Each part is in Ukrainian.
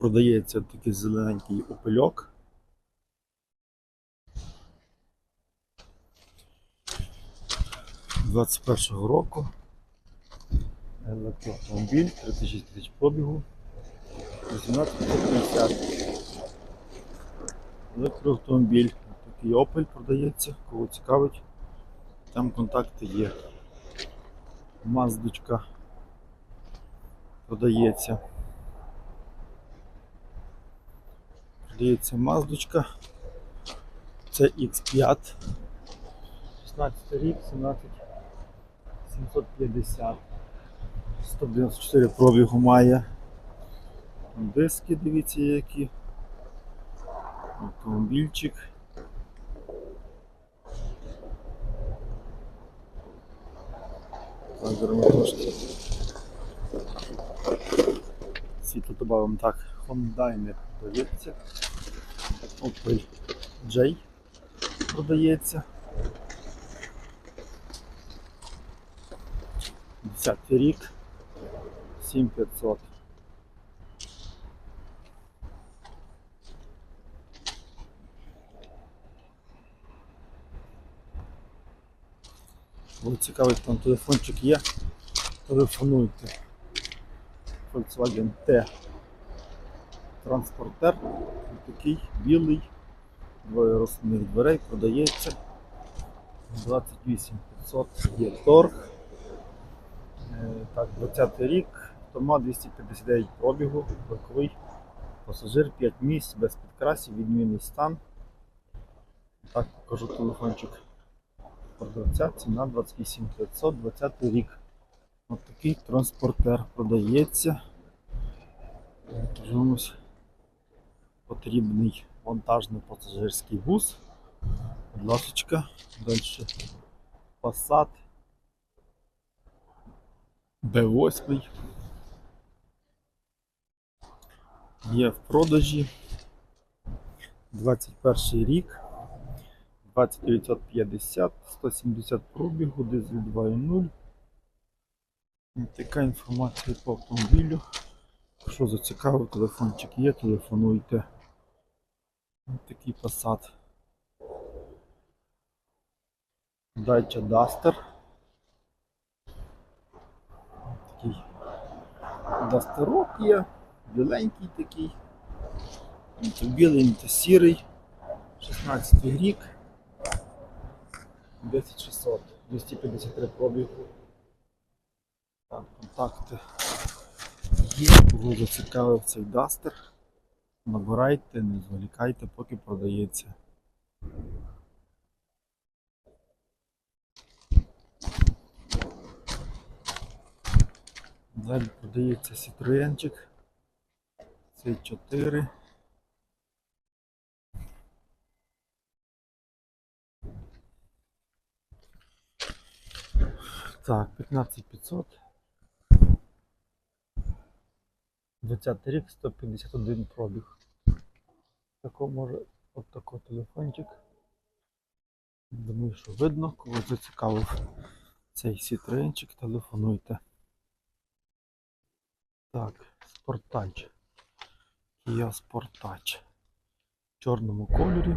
Продається такий зелененький опельок. Двадцять першого року. Електроавтомобіль, 36 тисяч пробігу. 1850. Електроавтомобіль. Такий Opel продається, кого цікавить. Там контакти є. Маздочка продається. Продається маздочка. Це X5. 16 рік, 17 750. 194 пробігу має. Диски, дивіться які. Автомобільчик. Ми світло додаємо так. Hyundai не. Opel J продається. 10 рік. 7500. Було цікаво, там телефончик є. Телефонуйте. Volkswagen T. Транспортер. Такий білий. Двоє розсувних дверей продається. 28 500 є торг. Е, Так, 20 рік. Тома 259 пробігу, боковий пасажир, 5 місць, без підкрасів, відмінний стан. Так, покажу телефончик продавця, ціна 28 500, 20 рік. Ось такий транспортер продається. Дивимось. Потрібний вантажний пасажирський бус. Будь далі Passat B8 є в продажі 21 рік 2950 170 пробігу, дизель 2.0 така інформація по автомобілю. Якщо зацікавив, телефончик є, телефонуйте. Ось такий Passat. Dacia Duster. Такий дастерок є, біленький такий. Не то білий, не то сірий. 16 рік. 10600. 253 пробігу. Так, контакти є. Кого зацікавив цей дастер. Набирайте, не зволікайте, поки продається. Далі продається Citroenчик. C4. Так, 15500. 20 рік, 151 пробіг. Тако може от тако телефончик. Думаю, що видно, кого зацікавив цей сітренчик, телефонуйте. Так, спортач. Kia Sportage. В чорному кольорі.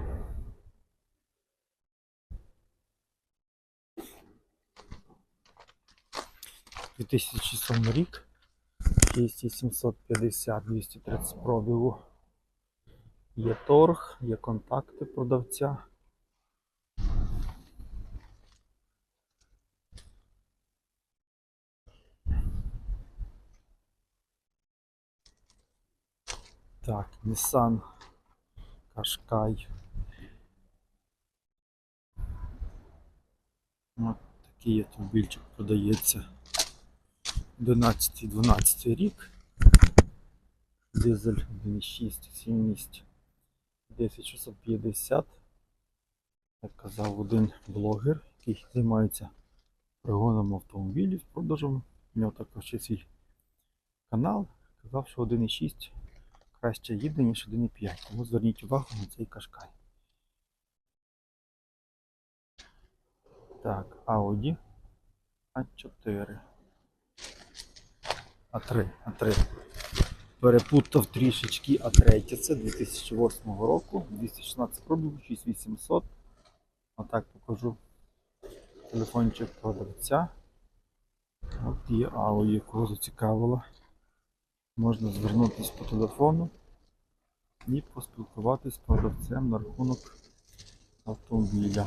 – 2007 рік. 6750 230 пробігу. Є торг, є контакти продавця. Так, Nissan Qashqai. Ось такий автомобільчик продається. 11-12 рік. Дизель 1.6, 7 місць 10650. Як казав один блогер, який займається пригоном автомобілів, продажем. У нього також є свій канал. Казав, що 1.6 краще їде, ніж 1.5. Тому зверніть увагу на цей кашкай. Так, Audi A4. А3, А3. перепутав трішечки, а третє це 2008 року, 216 пробігу, 6800. Отак покажу телефончик продавця. От є Audi, кого зацікавило. Можна звернутися по телефону і поспілкуватись з продавцем на рахунок автомобіля.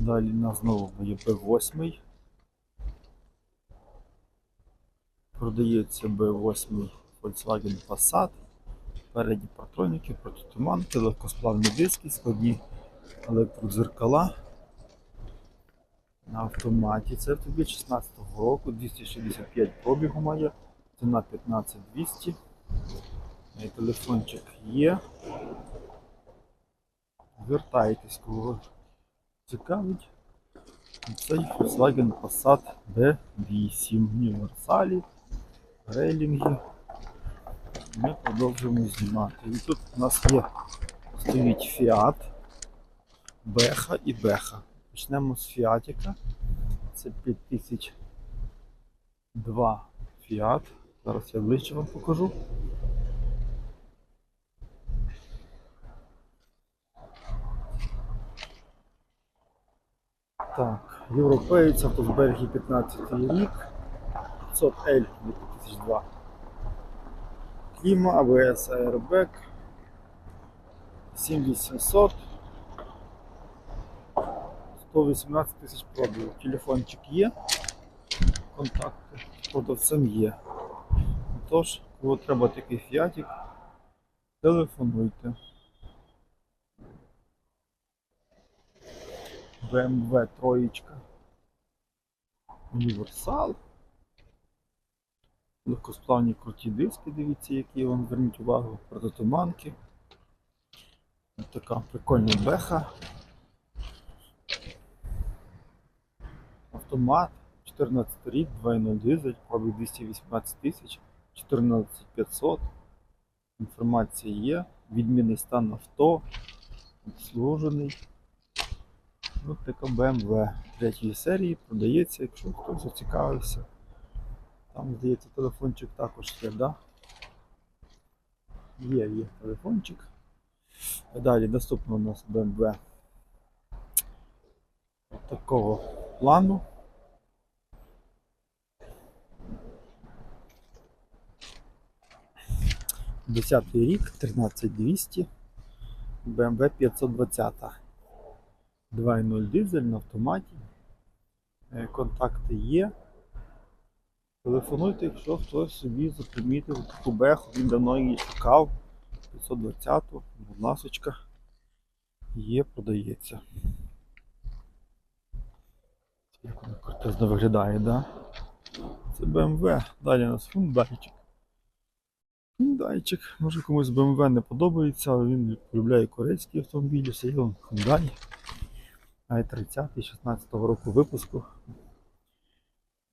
Далі у нас знову є B8. Продається B8 Volkswagen Passat. Передні патроніки, протитуманки, легкосплавні диски, складні електродзеркала. На автоматі це автомобіль 16 року, 265 пробігу має, ціна 15200. Е, Телефончик є. Звертайтесь, кого цікавить. Цей Volkswagen Passat B8 універсалі, рейлінги. Ми продовжуємо знімати. І тут у нас є стоїть Fiat, Беха і Беха. Почнемо з Фіатіка. Це 5002 Fiat. Зараз я ближче вам покажу. Так, європеєць автозберегі 15 рік. 500L 2002. Кліма, ABS Airbag. 7800. 118 тисяч пробігів. Телефончик є. Контакти з продавцем є. Тож, кого треба такий фіатик, телефонуйте. BMW троєчка. Універсал. Легкосплавні круті диски, дивіться, які вам зверніть увагу, протитуманки. Ось така прикольна беха. Автомат 14 рік, 2.0 дизель, пробіг 218 тисяч, 14500. Інформація є, відмінний стан авто, обслужений. Ось така BMW третьої серії продається, якщо хтось зацікавився. Там, здається, телефончик також є, да? Є, є телефончик. Далі доступно у нас BMW от такого плану. Десятий рік, 13200, BMW 520. 2.0 дизель на автоматі. Е, Контакти є. Телефонуйте, якщо хтось собі запримітив таку беху, він давно її шукав. 520, будь є, продається. Як вона кортезно виглядає, да? Це BMW. Далі у нас фундайчик. Фундайчик. Може комусь BMW не подобається, але він полюбляє корейські автомобілі, все є Hyundai. i30 16 року випуску.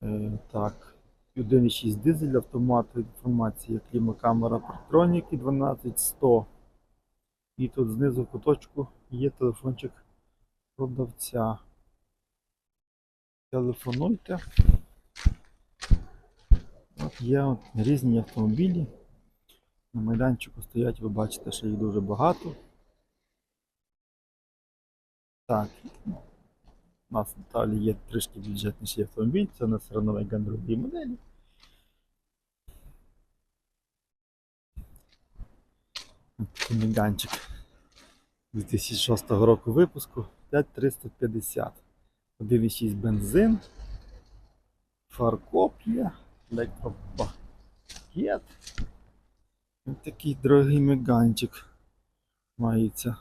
Е, так. 1.6 дизель, автомат, інформація, клімакамера, партроніки 12100. І тут знизу в куточку є телефончик продавця. Телефонуйте. От є от різні автомобілі. На майданчику стоять, ви бачите, що їх дуже багато. Так. У нас далі є трішки бюджетніший автомобіль, це у нас Renault другої моделі. Такий Меганчик 2006 року випуску 5350. 1,6 бензин. Фаркоп є, електропакет. Такий дорогий меганчик мається.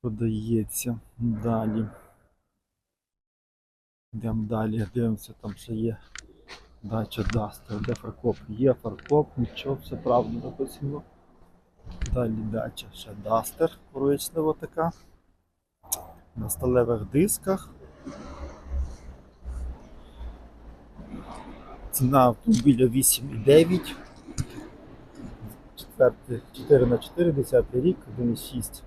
Продається далі. Йдемо далі, дивимося, там ще є дача Дастер, де фаркоп. Є фаркоп, нічого, все правда написано. Далі дача ще Дастер, коричнева така. На сталевих дисках. Ціна автомобіля 8,9. 4 на 4, 10 рік, 1,6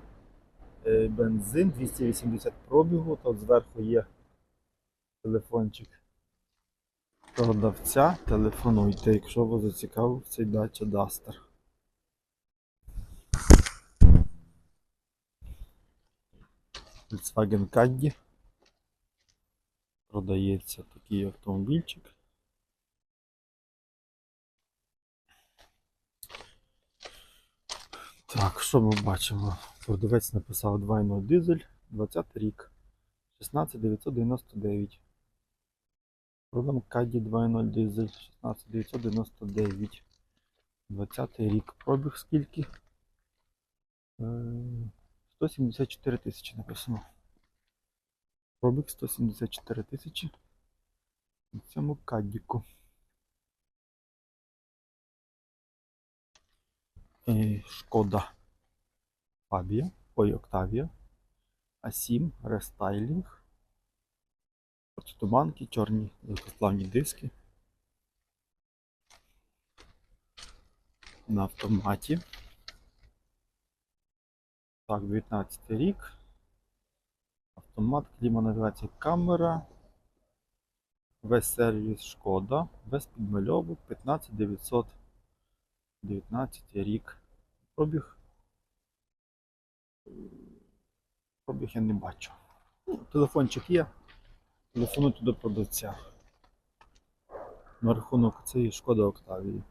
е, бензин, 280 пробігу, тут зверху є телефончик продавця телефонуйте, якщо вас зацікавив цей Dacia Duster. Volkswagen Caddy. Продається такий автомобільчик. Так, що ми бачимо? Продавець написав 2.0 дизель, 20 рік, 16999. Продам Caddy 2.0 дизель, 16999. 20 рік. Пробіг скільки? Е, 174 тисячі написано. Пробіг 174 тисячі. На цьому кадіку. Е, Шкода Фабія, ой, Октавія, А7, рестайлінг, протитуманки, чорні легкосплавні диски. На автоматі. Так, 19 рік. Автомат, кліманавігація, камера. Весь сервіс шкода, без підмальовок, 15900. 19 рік. Пробіг. Пробіг я не бачу. Ну, телефончик є. Телефонуйте до продавця. На рахунок цієї шкоди Октавії.